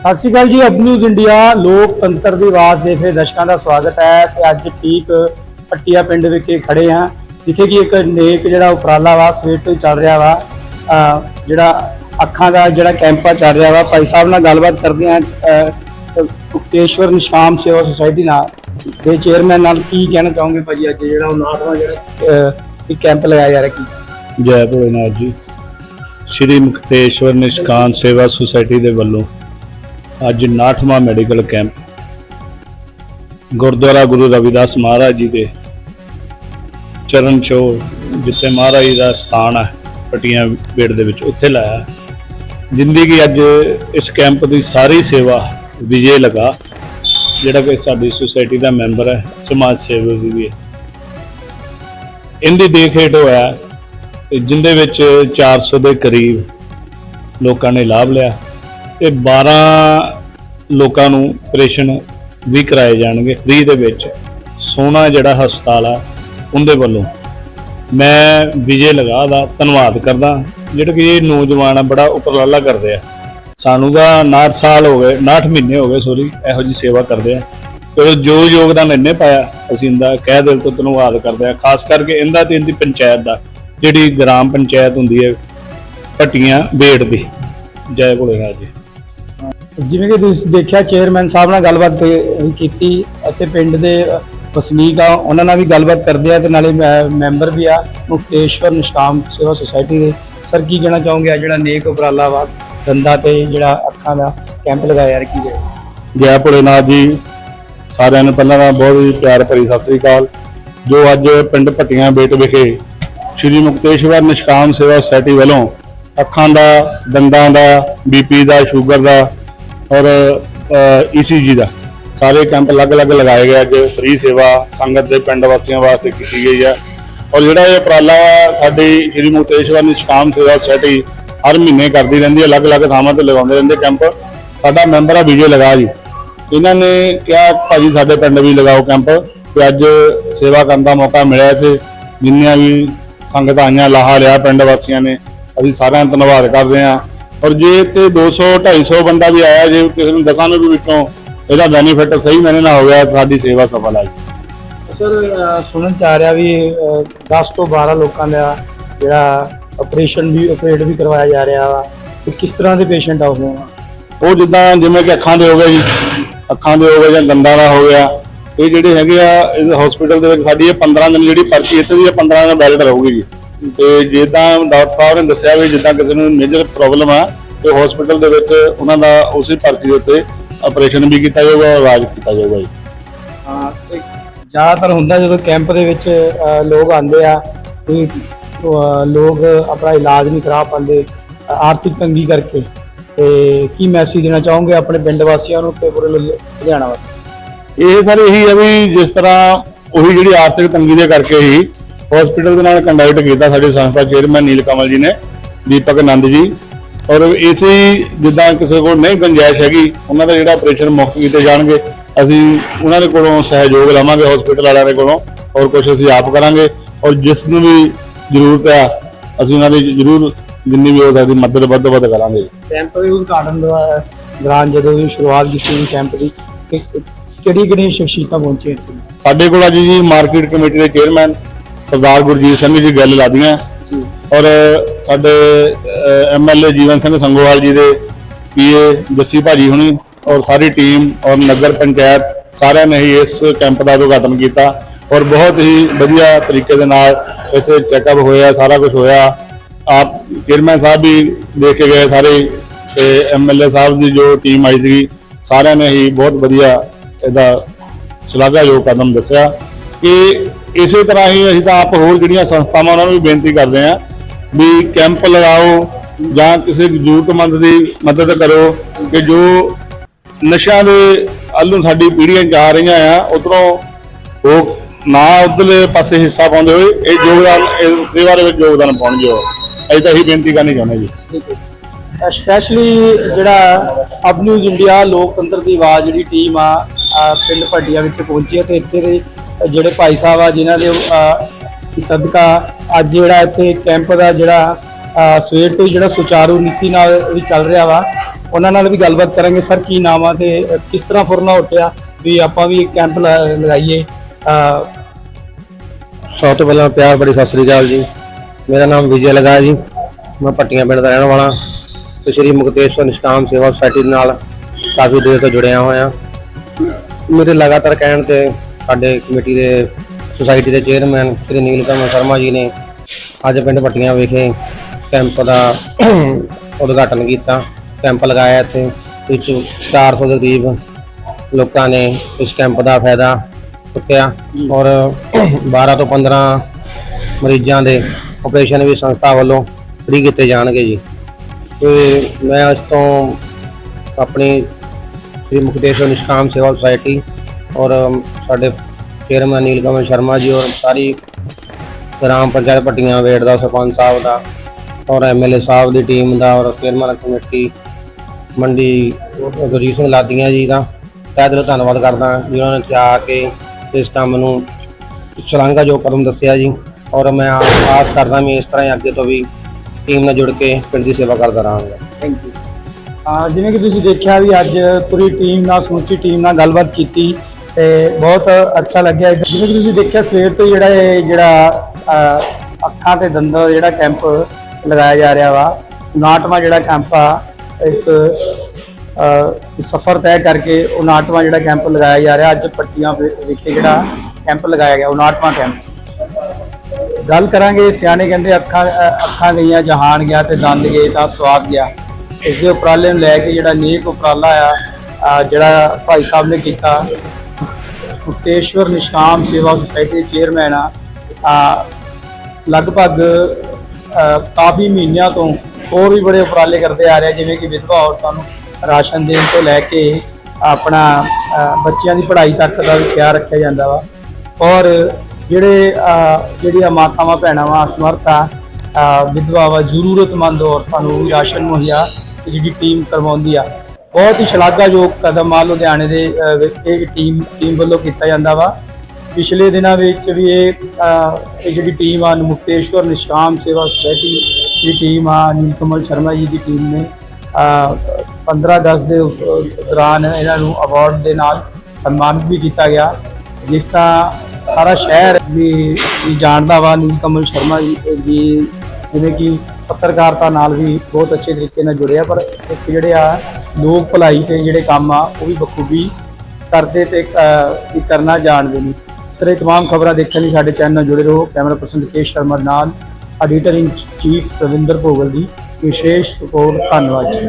ਸਤਿ ਸ਼੍ਰੀ ਅਕਾਲ ਜੀ, ਅਬ ਨਿਊਜ਼ ਇੰਡੀਆ, ਲੋਕਤੰਤਰ ਦੀ ਆਵਾਜ਼ ਦੇਖ ਰਹੇ ਦਰਸ਼ਕਾਂ ਦਾ ਸਵਾਗਤ ਹੈ ਤੇ ਅੱਜ ਠੀਕ ਪੱਟੀਆ ਪਿੰਡ ਵਿਖੇ ਖੜੇ ਹਾਂ, ਜਿੱਥੇ ਕਿ ਇੱਕ ਨੇਕ ਜਿਹੜਾ ਉਪਰਾਲਾ ਵਾ, ਸਵੇਰ ਤੋਂ ਹੀ ਚੱਲ ਰਿਹਾ ਵਾ ਜਿਹੜਾ ਅੱਖਾਂ ਦਾ ਜਿਹੜਾ ਕੈਂਪ ਆ ਚੱਲ ਰਿਹਾ ਵਾ, ਭਾਈ ਸਾਹਿਬ ਨਾਲ ਗੱਲਬਾਤ ਕਰਦੇ ਹਾਂ ਅਹ ਮੁਕਤੇਸ਼ਵਰ ਸੇਵਾ ਸੁਸਾਇਟੀ ਨਾਲ, ਦੇ ਚੇਅਰਮੈਨ ਨਾਲ ਕੀ ਕਹਿਣਾ ਚਾਹੋਗੇ ਭਾਜੀ ਅੱਜ ਜਿਹੜਾ ਉਹ ਨਾਟਵਾ ਜਿਹੜਾ ਕੈਂਪ ਲਗਾਇਆ ਜਾ ਰਿਹਾ ਕੀ? ਜੈ ਭੋਲੇਨਾਥ ਜੀ। ਸ਼੍ਰੀ ਮੁਕਤੇਸ਼ਵਰ ਨਿਸ਼ਕਾਨ ਸੇਵਾ ਸੁਸਾਇਟੀ ਦੇ ਵੱਲੋਂ ਅੱਜ 9ਵਾਂ ਮੈਡੀਕਲ ਕੈਂਪ। ਗੁਰਦੁਆਰਾ ਗੁਰੂ ਰਵਿਦਾਸ ਮਹਾਰਾਜ ਜੀ ਦੇ ਚਰਨ ਚੋ ਜਿੱਥੇ ਮਹਾਰਾਜ ਜੀ ਦਾ ਸਥਾਨ ਹੈ, ਪਟੀਆਂ ਪੇੜ ਦੇ ਵਿੱਚ ਉੱਥੇ ਲਾਇਆ। ਜਿੰਦੀ ਕੀ ਅੱਜ ਇਸ ਕੈਂਪ ਦੀ ਸਾਰੀ ਸੇਵਾ ਵਿਜੇ ਲਗਾ, ਜਿਹੜਾ ਕਿ ਸਾਡੀ ਸੁਸਾਇਟੀ ਦਾ ਮੈਂਬਰ ਹੈ, ਸਮਾਜ ਸੇਵਕ ਵੀ ਹੈ। ਇਹਦੀ ਦੇਖ ਹੇਠ ਹੋਇਆ ਜਿੰਦੇ ਵਿੱਚ 400 ਦੇ ਕਰੀਬ ਲੋਕਾਂ ਨੇ ਲਾਭ ਲਿਆ ਤੇ 12 ਲੋਕਾਂ ਨੂੰ ਆਪਰੇਸ਼ਨ ਵੀ ਕਰਾਏ ਜਾਣਗੇ। ਫ੍ਰੀ ਦੇ ਵਿੱਚ ਸੋਨਾ ਜਿਹੜਾ ਹਸਪਤਾਲ ਆ, ਉਹਦੇ ਵੱਲੋਂ। ਮੈਂ ਵਿਜੇ ਲਗਾ ਦਾ ਧੰਨਵਾਦ ਕਰਦਾ, ਜਿਹੜੇ ਕਿ ਇਹ ਨੌਜਵਾਨ ਆ, ਬੜਾ ਉਪਰਾਲਾ ਕਰਦੇ ਆ। ਸਾਨੂੰ ਤਾਂ 59 ਸਾਲ ਹੋ ਗਏ 59 ਮਹੀਨੇ ਹੋ ਗਏ ਸੋਰੀ ਇਹੋ ਜੀ ਸੇਵਾ ਕਰਦੇ ਆ। ਤੇ ਜੋ ਯੋਗਦਾਨ ਇਹਨੇ ਪਾਇਆ, ਅਸੀਂ ਇਹਦਾ ਕਹਿ ਦਿਲ ਤੋਂ ਧੰਨਵਾਦ ਕਰਦੇ ਆ, ਖਾਸ ਕਰਕੇ ਇਹਦਾ ਤੇ ਇਹਦੀ ਪੰਚਾਇਤ ਦਾ। ਜਿਹੜੀ ਗ੍ਰਾਮ ਪੰਚਾਇਤ ਹੁੰਦੀ ਹੈ ਪੱਟੀਆਂ ਬੇੜ ਦੀ। ਜੈ ਭੋਲੇਨਾਥ ਜੀ। ਜਿਵੇਂ ਕਿ ਤੁਸੀਂ ਦੇਖਿਆ ਚੇਅਰਮੈਨ ਸਾਹਿਬ ਨਾਲ ਗੱਲਬਾਤ ਕੀਤੀ ਅਤੇ ਪਿੰਡ ਦੇ ਵਸਨੀਕ ਆ ਉਹਨਾਂ ਨਾਲ ਵੀ ਗੱਲਬਾਤ ਕਰਦੇ ਆ ਤੇ ਨਾਲੇ ਮੈਂਬਰ ਵੀ ਆ ਮੁਕਤੇਸ਼ਵਰ ਨਿਸ਼ਕਾਮ ਸੇਵਾ ਸੁਸਾਇਟੀ ਦੇ। ਸਰ ਕੀ ਕਹਿਣਾ ਚਾਹੋਗੇ? ਆ ਜਿਹੜਾ ਨੇਕ ਉਪਰਾਲਾ ਵਾ ਦੰਦਾਂ ਤੇ ਜਿਹੜਾ ਅੱਖਾਂ ਦਾ ਕੈਂਪ ਲਗਾਇਆ ਯਾਰ ਕੀ ਜੈ ਭੋਲੇਨਾਥ ਜੀ ਸਾਰਿਆਂ ਨੂੰ ਪਹਿਲਾਂ ਤਾਂ ਬਹੁਤ ਹੀ ਪਿਆਰ ਭਰੀ ਸਤਿ ਸ੍ਰੀ ਅਕਾਲ। ਜੋ ਅੱਜ ਪਿੰਡ ਪੱਟੀਆਂ ਬੇਟ ਵਿਖੇ ਸ਼੍ਰੀ ਮੁਕਤੇਸ਼ਵਰ ਨਿਸ਼ਕਾਮ ਸੇਵਾ ਸੁਸਾਇਟੀ ਵੱਲੋਂ ਅੱਖਾਂ ਦਾ, ਦੰਦਾਂ ਦਾ, ਬੀਪੀ ਦਾ, ਸ਼ੂਗਰ ਦਾ ਔਰ ਈਸੀਜੀ ਦਾ ਸਾਰੇ ਕੈਂਪ ਅਲੱਗ-ਅਲੱਗ ਲਗਾਏ ਗਏ ਅੱਜ ਫ੍ਰੀ ਸੇਵਾ ਸੰਗਤ ਦੇ ਪਿੰਡ ਵਾਸੀਆਂ ਵਾਸਤੇ ਕੀਤੀ ਗਈ ਹੈ ਔਰ ਜਿਹੜਾ ਇਹ ਉਪਰਾਲਾ ਸਾਡੀ ਸ਼੍ਰੀ ਮੁਕਤੇਸ਼ਵਰ ਨਿਸ਼ਕਾਮ ਸੇਵਾ ਸੁਸਾਇਟੀ ਹਰ ਮਹੀਨੇ ਕਰਦੀ ਰਹਿੰਦੀ ਹੈ ਅਲੱਗ-ਅਲੱਗ ਥਾਵਾਂ ਤੇ ਲਗਾਉਂਦੇ ਰਹਿੰਦੇ ਕੈਂਪ। ਸਾਡਾ ਮੈਂਬਰ ਆ ਵਿਜੇ ਲਗਾ ਜੀ। ਇਹਨਾਂ ਨੇ ਕਿਹਾ, ਭਾਜੀ, ਸਾਡੇ ਪਿੰਡ ਵੀ ਲਗਾਓ ਕੈਂਪ। ਤੇ ਅੱਜ ਸੇਵਾ ਕਰਨ ਦਾ ਮੌਕਾ ਮਿਲਿਆ ਤੇ ਜਿੰਨੀਆਂ ਵੀ ਸੰਗਤਾਂ ਆਈਆਂ ਲਾਹਾ ਲਿਆ ਪਿੰਡ ਵਾਸੀਆਂ ਨੇ। ਅਸੀਂ ਸਾਰਿਆਂ ਦਾ ਧੰਨਵਾਦ ਕਰਦੇ ਹਾਂ। ਔਰ ਜੇ ਇੱਥੇ 200 250 ਬੰਦਾ ਵੀ ਆਇਆ ਜੇ ਕਿਸੇ ਨੂੰ ਦਸਾਂ ਨੂੰ ਵੀ ਵਿੱਚੋਂ ਇਹਦਾ ਬੈਨੀਫਿਟ ਸਹੀ ਮੈਨੇ ਨਾ ਹੋ ਗਿਆ ਤਾਂ ਸਾਡੀ ਸੇਵਾ ਸਫਲ ਆ ਸਰ ਸੁਣਨ ਚ ਆ ਰਿਹਾ ਵੀ ਅ, 10 ਤੋਂ 12 ਲੋਕਾਂ ਦਾ ਜਿਹੜਾ ਆਪਰੇਸ਼ਨ ਵੀ ਆਪਰੇਟ ਵੀ ਕਰਵਾਇਆ ਜਾ ਰਿਹਾ ਵਾ। ਤੇ ਕਿਸ ਤਰ੍ਹਾਂ ਦੇ ਪੇਸ਼ੈਂਟ ਆਉਂਦੇ ਆ ਉਹ ਜਿੱਦਾਂ ਜਿਵੇਂ ਕਿ ਅੱਖਾਂ ਦੇ ਹੋ ਗਏ ਜੀ। ਅੱਖਾਂ ਦੇ ਹੋ ਗਏ ਜਾਂ ਦੰਦਾਂ ਦਾ ਹੋ ਗਿਆ। ਇਹ ਜਿਹੜੇ ਹੈਗੇ ਆ, ਇਸ ਹਸਪੀਟਲ ਦੇ ਵਿੱਚ ਸਾਡੀ ਇਹ 15 ਦਿਨ ਜਿਹੜੀ ਪਰਚੀ, ਇੱਥੇ ਦੀ ਇਹ 15 ਦਿਨ ਵੈਲਿਡ ਰਹੂਗੀ ਜੀ। ਤੇ ਜਿੱਦਾਂ ਡਾਕਟਰ ਸਾਹਿਬ ਨੇ ਦੱਸਿਆ ਵੀ ਜਿੱਦਾਂ ਕਿਸੇ ਨੂੰ ਮੇਜਰ ਪ੍ਰੋਬਲਮ ਆ, ਤੇ ਹਸਪੀਟਲ ਦੇ ਵਿੱਚ ਉਹਨਾਂ ਦਾ ਉਸੇ ਪਰਚੀ ਦੇ ਉੱਤੇ ਆਪਰੇਸ਼ਨ ਵੀ ਕੀਤਾ ਜਾਊਗਾ ਇਲਾਜ ਕੀਤਾ ਜਾਊਗਾ ਜੀ। ਹਾਂ ਜ਼ਿਆਦਾਤਰ ਹੁੰਦਾ ਜਦੋਂ ਕੈਂਪ ਦੇ ਵਿੱਚ ਲੋਕ ਆਉਂਦੇ ਆ ਕੋਈ ਲੋਕ ਆਪਣਾ ਇਲਾਜ ਨਹੀਂ ਕਰਾ ਪਾਉਂਦੇ, ਆਰਥਿਕ ਤੰਗੀ ਕਰਕੇ। ਤੇ ਕੀ ਮੈਸੇਜ ਦੇਣਾ ਚਾਹੋਗੇ ਆਪਣੇ ਪਿੰਡ ਵਾਸੀਆਂ ਨੂੰ ਤੇ ਪੂਰੇ ਲੁਧਿਆਣਾ ਵਾਸੀਆਂ ਇਹ ਸਾਰੇ ਇਹੀ ਆ ਵੀ ਜਿਸ ਤਰ੍ਹਾਂ ਉਹੀ ਜਿਹੜੀ ਆਰਥਿਕ ਤੰਗੀ ਦੇ ਕਰਕੇ ਹੀ ਹਸਪੀਟਲ ਦੇ ਨਾਲ ਕੰਡਕਟ ਕੀਤਾ ਸਾਡੇ ਸੰਸਥਾ ਚੇਅਰਮੈਨ ਨੀਲ ਕਮਲ ਜੀ ਨੇ, ਦੀਪਕ ਆਨੰਦ ਜੀ। ਔਰ ਇਸੇ ਜਿੱਦਾਂ ਕਿਸੇ ਕੋਲ ਨਹੀਂ ਗੁੰਜਾਇਸ਼ ਹੈਗੀ, ਉਹਨਾਂ ਦਾ ਜਿਹੜਾ ਆਪਰੇਸ਼ਨ ਮੁਫਤ ਕੀਤੇ ਜਾਣਗੇ, ਅਸੀਂ ਉਹਨਾਂ ਦੇ ਕੋਲੋਂ ਸਹਿਯੋਗ ਲਵਾਂਗੇ ਹਸਪੀਟਲ ਵਾਲਿਆਂ ਦੇ ਕੋਲੋਂ, ਔਰ ਕੁਝ ਅਸੀਂ ਆਪ ਕਰਾਂਗੇ। ਔਰ ਜਿਸ ਨੂੰ ਵੀ ਜ਼ਰੂਰਤ ਹੈ ਅਸੀਂ ਉਹਨਾਂ ਦੀ ਜ਼ਰੂਰ ਜਿੰਨੀ ਵੀ ਹੋ ਸਕਦੀ ਮਦਦ ਵੱਧ ਤੋਂ ਵੱਧ ਕਰਾਂਗੇ। ਕੈਂਪ ਦੇ ਉਦਘਾਟਨ ਦੌਰਾਨ ਜਦੋਂ ਵੀ ਸ਼ੁਰੂਆਤ ਕੀਤੀ ਕੈਂਪ ਦੀ ਕਿਹੜੀ ਕਿਹੜੀ ਸ਼ਖਸੀਅਤਾਂ ਪਹੁੰਚੇ ਸਾਡੇ ਕੋਲ ਅੱਜ ਜੀ ਮਾਰਕੀਟ ਕਮੇਟੀ ਦੇ ਚੇਅਰਮੈਨ ਸਰਦਾਰ ਗੁਰਜੀਤ ਸਿੰਘ ਜੀ ਗੱਲ ਲਾਦੀਆਂ। ਔਰ ਸਾਡੇ ਐਮਐਲਏ ਜੀਵਨ ਸਿੰਘ ਸੰਗੋਵਾਲ ਜੀ ਦੇ ਪੀਏ ਜੱਸੀ ਭਾਜੀ ਹੁਣੀ ਔਰ ਸਾਰੀ ਟੀਮ ਔਰ ਨਗਰ ਪੰਚਾਇਤ ਸਾਰਿਆਂ ਨੇ ਹੀ ਇਸ ਕੈਂਪ ਦਾ ਉਦਘਾਟਨ ਕੀਤਾ। ਔਰ ਬਹੁਤ ਹੀ ਵਧੀਆ ਤਰੀਕੇ ਦੇ ਨਾਲ ਇੱਥੇ ਚੈੱਕਅਪ ਹੋਇਆ, ਸਾਰਾ ਕੁਝ ਹੋਇਆ। ਆਪ ਚੇਅਰਮੈਨ ਸਾਹਿਬ ਵੀ ਦੇਖ ਕੇ ਗਏ ਸਾਰੇ, ਤੇ ਐਮਐਲਏ ਸਾਹਿਬ ਦੀ ਜੋ ਟੀਮ ਆਈ ਸੀ ਸਾਰਿਆਂ ਨੇ ਹੀ ਬਹੁਤ ਵਧੀਆ ਇਹਦਾ ਸ਼ਲਾਘਾਯੋਗ ਕਦਮ ਦੱਸਿਆ ਕਿ ਇਸੇ ਤਰ੍ਹਾਂ ਹੀ ਅਸੀਂ ਤਾਂ ਆਪ ਹੋਰ ਜਿਹੜੀਆਂ ਸੰਸਥਾਵਾਂ ਉਹਨਾਂ ਨੂੰ ਵੀ ਬੇਨਤੀ ਕਰਦੇ ਹਾਂ ਵੀ ਕੈਂਪ ਲਗਾਓ ਜਾਂ ਕਿਸੇ ਜ਼ਰੂਰਤਮੰਦ ਦੀ ਮਦਦ ਕਰੋ ਕਿ ਜੋ ਨਸ਼ਿਆਂ ਦੇ ਅੱਲੋਂ ਸਾਡੀ ਪੀੜ੍ਹੀਆਂ ਜਾ ਰਹੀਆਂ ਆ, ਉਧਰੋਂ ਉਹ ਨਾ ਉਧਰਲੇ ਪਾਸੇ ਹਿੱਸਾ ਪਾਉਂਦੇ ਹੋਏ ਇਹ ਯੋਗਦਾਨ, ਇਸ ਸੇਵਾ ਦੇ ਵਿੱਚ ਯੋਗਦਾਨ ਪਾਉਣਗੇ ਉਹ। ਅਸੀਂ ਤਾਂ ਇਹੀ ਬੇਨਤੀ ਕਰਨੀ ਚਾਹੁੰਦੇ ਜੀ। ਸਪੈਸ਼ਲੀ ਜਿਹੜਾ ਅਬ ਨਿਊਜ਼ ਇੰਡੀਆ ਲੋਕਤੰਤਰ ਦੀ ਆਵਾਜ਼ ਜਿਹੜੀ ਟੀਮ ਆ ਪਿੰਡ ਭੱਡੀਆਂ ਵਿੱਚ ਪਹੁੰਚੇ ਹੈ ਤੇ ਇੱਥੇ ਦੇ ਜਿਹੜੇ ਭਾਈ ਸਾਹਿਬ ਆ, ਜਿਨ੍ਹਾਂ ਦੇ ਸਦਕਾ ਅੱਜ ਜਿਹੜਾ ਇੱਥੇ ਕੈਂਪ ਦਾ ਜਿਹੜਾ ਸਵੇਰ ਤੋਂ ਹੀ ਜਿਹੜਾ ਸੁਚਾਰੂ ਨੀਤੀ ਨਾਲ ਵੀ ਚੱਲ ਰਿਹਾ ਵਾ, ਉਹਨਾਂ ਨਾਲ ਵੀ ਗੱਲਬਾਤ ਕਰਾਂਗੇ। ਸਰ, ਕੀ ਨਾਮ ਆ ਤੇ ਕਿਸ ਤਰ੍ਹਾਂ ਫੁਰਨਾ ਉੱਠਿਆ ਵੀ ਆਪਾਂ ਵੀ ਇੱਕ ਕੈਂਪ ਲਗਾਈਏ? ਸਭ ਤੋਂ ਪਹਿਲਾਂ ਪਿਆਰ ਬੜੀ ਸਤਿ ਸ੍ਰੀ ਅਕਾਲ ਜੀ। ਮੇਰਾ ਨਾਮ ਵਿਜੇ ਲਗਾ ਜੀ। ਮੈਂ ਪੱਟੀਆਂ ਪਿੰਡ ਦਾ ਰਹਿਣ ਵਾਲਾ। ਤੇ ਸ਼੍ਰੀ ਮੁਕਤੇਸ਼ਵਰ ਨਿਸ਼ਕਾਮ ਸੇਵਾ ਸੁਸਾਇਟੀ ਦੇ ਨਾਲ ਕਾਫੀ ਦੇਰ ਤੋਂ ਜੁੜਿਆ ਹੋਇਆ। ਮੇਰੇ ਲਗਾਤਾਰ ਕਹਿਣ ਤੇ ਸਾਡੇ ਕਮੇਟੀ ਦੇ ਸੁਸਾਇਟੀ ਦੇ ਚੇਅਰਮੈਨ ਸ਼੍ਰੀ ਨੀਲ ਸ਼ਰਮਾ ਜੀ ਨੇ ਅੱਜ ਪਿੰਡ ਪੱਟੀਆਂ ਵਿਖੇ ਕੈਂਪ ਦਾ ਉਦਘਾਟਨ ਕੀਤਾ। ਕੈਂਪ ਲਗਾਇਆ ਇੱਥੇ। ਵਿੱਚ 400 ਦੇ ਕਰੀਬ ਲੋਕਾਂ ਨੇ ਇਸ ਕੈਂਪ ਦਾ ਫਾਇਦਾ ਚੁੱਕਿਆ ਔਰ 12 ਤੋਂ 15 ਮਰੀਜ਼ਾਂ ਦੇ ਆਪਰੇਸ਼ਨ ਵੀ ਸੰਸਥਾ ਵੱਲੋਂ ਫ੍ਰੀ ਕੀਤੇ ਜਾਣਗੇ ਜੀ। ਤੇ ਮੈਂ ਇਸ ਤੋਂ ਆਪਣੀ ਸ੍ਰੀ ਮੁਕਤੇਸ਼ਵਰ ਨਿਸ਼ਕਾਮ ਸੇਵਾ ਸੁਸਾਇਟੀ ਔਰ ਸਾਡੇ ਚੇਅਰਮੈਨ ਨੀਲ ਕਮਲ ਸ਼ਰਮਾ ਜੀ ਔਰ ਸਾਰੀ ਗ੍ਰਾਮ ਪੰਚਾਇਤ ਪੱਟੀਆਂ ਵੇੜ ਦਾ, ਸਰਪੰਚ ਸਾਹਿਬ ਦਾ ਔਰ ਐਮਐਲਏ ਸਾਹਿਬ ਦੀ ਟੀਮ ਦਾ ਔਰ ਚੇਅਰਮੈਨ ਕਮੇਟੀ, ਮੰਡੀ ਗੁਰਜੀਤ ਸਿੰਘ ਲਾਦੀਆਂ ਜੀ ਦਾ। ਤਹਿ ਦਿਲੋਂ ਧੰਨਵਾਦ ਕਰਦਾ ਜਿਨ੍ਹਾਂ ਨੇ ਚਾਹ ਕੇ ਇਸ ਕੰਮ ਨੂੰ ਸ਼ਲਾਘਾ ਜੋ ਕਦਮ ਦੱਸਿਆ ਜੀ ਔਰ ਮੈਂ ਆਸ ਕਰਦਾ ਵੀ ਇਸ ਤਰ੍ਹਾਂ ਹੀ ਅੱਗੇ ਤੋਂ ਵੀ ਟੀਮ ਨਾਲ ਜੁੜ ਕੇ ਪਿੰਡ ਦੀ ਸੇਵਾ ਕਰਦਾ ਰਹਾਂਗਾ। ਥੈਂਕ ਯੂ ਜਿਵੇਂ ਕਿ ਤੁਸੀਂ ਦੇਖਿਆ ਵੀ ਅੱਜ ਪੂਰੀ ਟੀਮ ਨਾਲ, ਸਮੁੱਚੀ ਟੀਮ ਨਾਲ ਗੱਲਬਾਤ ਕੀਤੀ ਤੇ ਬਹੁਤ ਅੱਛਾ ਲੱਗਿਆ। ਜਿਵੇਂ ਕਿ ਤੁਸੀਂ ਦੇਖਿਆ, ਸਵੇਰ ਤੋਂ ਹੀ ਜਿਹੜਾ ਇਹ ਜਿਹੜਾ ਅੱਖਾਂ ਤੇ ਦੰਦਾਂ ਦਾ ਜਿਹੜਾ ਕੈਂਪ ਲਗਾਇਆ ਜਾ ਰਿਹਾ ਵਾ 59ਵਾਂ ਜਿਹੜਾ ਕੈਂਪ ਆ, ਇੱਕ ਸਫ਼ਰ ਤੈਅ ਕਰਕੇ 59ਵਾਂ ਜਿਹੜਾ ਕੈਂਪ ਲਗਾਇਆ ਜਾ ਰਿਹਾ। ਅੱਜ ਪੱਟੀਆਂ ਵਿ- ਵਿਖੇ ਜਿਹੜਾ ਕੈਂਪ ਲਗਾਇਆ ਗਿਆ 59ਵਾਂ ਕੈਂਪ। ਗੱਲ ਕਰਾਂਗੇ, ਸਿਆਣੇ ਕਹਿੰਦੇ ਅੱਖਾਂ ਅੱਖਾਂ ਗਈਆਂ, ਜਹਾਨ ਗਿਆ ਤੇ ਦੰਦ ਗਏ ਤਾਂ ਸਵਾਦ ਗਿਆ। ਇਸ ਦੇ ਉਪਰਾਲੇ ਨੂੰ ਲੈ ਕੇ ਜਿਹੜਾ ਨੇਕ ਉਪਰਾਲਾ ਆ ਜਿਹੜਾ ਭਾਈ ਸਾਹਿਬ ਨੇ ਕੀਤਾ। ਮੁਕਤੇਸ਼ਵਰ ਨਿਸ਼ਕਾਮ ਸੇਵਾ ਸੁਸਾਇਟੀ ਦੇ ਚੇਅਰਮੈਨ ਆ। ਲਗਭਗ ਕਾਫੀ ਮਹੀਨਿਆਂ ਤੋਂ ਹੋਰ ਵੀ ਬੜੇ ਉਪਰਾਲੇ ਕਰਦੇ ਆ ਰਿਹਾ ਜਿਵੇਂ ਕਿ ਵਿਧਵਾ ਔਰਤਾਂ ਨੂੰ ਰਾਸ਼ਨ ਦੇਣ ਤੋਂ ਲੈ ਕੇ ਆਪਣਾ ਬੱਚਿਆਂ ਦੀ ਪੜ੍ਹਾਈ ਤੱਕ ਦਾ ਵੀ ਖਿਆਲ ਰੱਖਿਆ ਜਾਂਦਾ ਵਾ। ਔਰ ਜਿਹੜੇ ਜਿਹੜੀਆਂ ਮਾਤਾਵਾਂ, ਭੈਣਾਂ ਵਾ ਅਸਮਰਥ ਆ ਵਿਧਵਾ ਵਾ, ਜ਼ਰੂਰਤਮੰਦ ਔਰਤਾਂ ਨੂੰ ਰਾਸ਼ਨ ਮੁਹੱਈਆ ਜਿਹੜੀ ਟੀਮ ਕਰਵਾਉਂਦੀ ਆ ਬਹੁਤ ਹੀ ਸ਼ਲਾਘਾਯੋਗ ਕਦਮ ਆ ਲੁਧਿਆਣੇ ਦੇ ਇਹ ਟੀਮ ਟੀਮ ਵੱਲੋਂ ਕੀਤਾ ਜਾਂਦਾ ਵਾ। ਪਿਛਲੇ ਦਿਨਾਂ ਵਿੱਚ ਵੀ ਇਹ ਇਹ ਜਿਹੜੀ ਟੀਮ ਆ ਮੁਕਤੇਸ਼ਵਰ ਨਿਸ਼ਕਾਮ ਸੇਵਾ ਸੁਸਾਇਟੀ ਦੀ ਟੀਮ ਆ ਨੀਲ ਕਮਲ ਸ਼ਰਮਾ ਜੀ ਦੀ ਟੀਮ ਨੇ ਅ, 15 ਅਗਸਤ ਦੇ ਦੌਰਾਨ ਇਹਨਾਂ ਨੂੰ ਅਵਾਰਡ ਦੇ ਨਾਲ ਸਨਮਾਨਿਤ ਵੀ ਕੀਤਾ ਗਿਆ। ਜਿਸ ਦਾ ਸਾਰਾ ਸ਼ਹਿਰ ਵੀ ਵੀ ਜਾਣਦਾ ਵਾ ਨੀਲ ਕਮਲ ਸ਼ਰਮਾ ਜੀ ਜੀ ਜਿਵੇਂ ਕਿ ਪੱਤਰਕਾਰਤਾ ਨਾਲ ਵੀ ਬਹੁਤ ਅੱਛੇ ਤਰੀਕੇ ਨਾਲ ਜੁੜਿਆ ਪਰ ਇੱਕ ਜਿਹੜੇ ਆ ਲੋਕ ਭਲਾਈ ਤੇ ਜਿਹੜੇ ਕੰਮ ਆ ਉਹ ਵੀ ਬਖੂਬੀ ਕਰਦੇ ਤੇ ਅ, ਵੀ ਕਰਨਾ ਜਾਣਦੇ ਨੇ ਸਰ ਇਹ तमाम ਖਬਰਾਂ ਦੇਖਣ ਲਈ ਸਾਡੇ ਚੈਨਲ ਨਾਲ ਜੁੜੇ ਰਹੋ ਕੈਮਰਾ ਪਰਸਨ ਰਕੇਸ਼ ਸ਼ਰਮਾ ਦੇ ਨਾਲ editor in chief Ravinder Bhogal ਦੀ ਵਿਸ਼ੇਸ਼ ਰਿਪੋਰਟ ਧੰਨਵਾਦ ਜੀ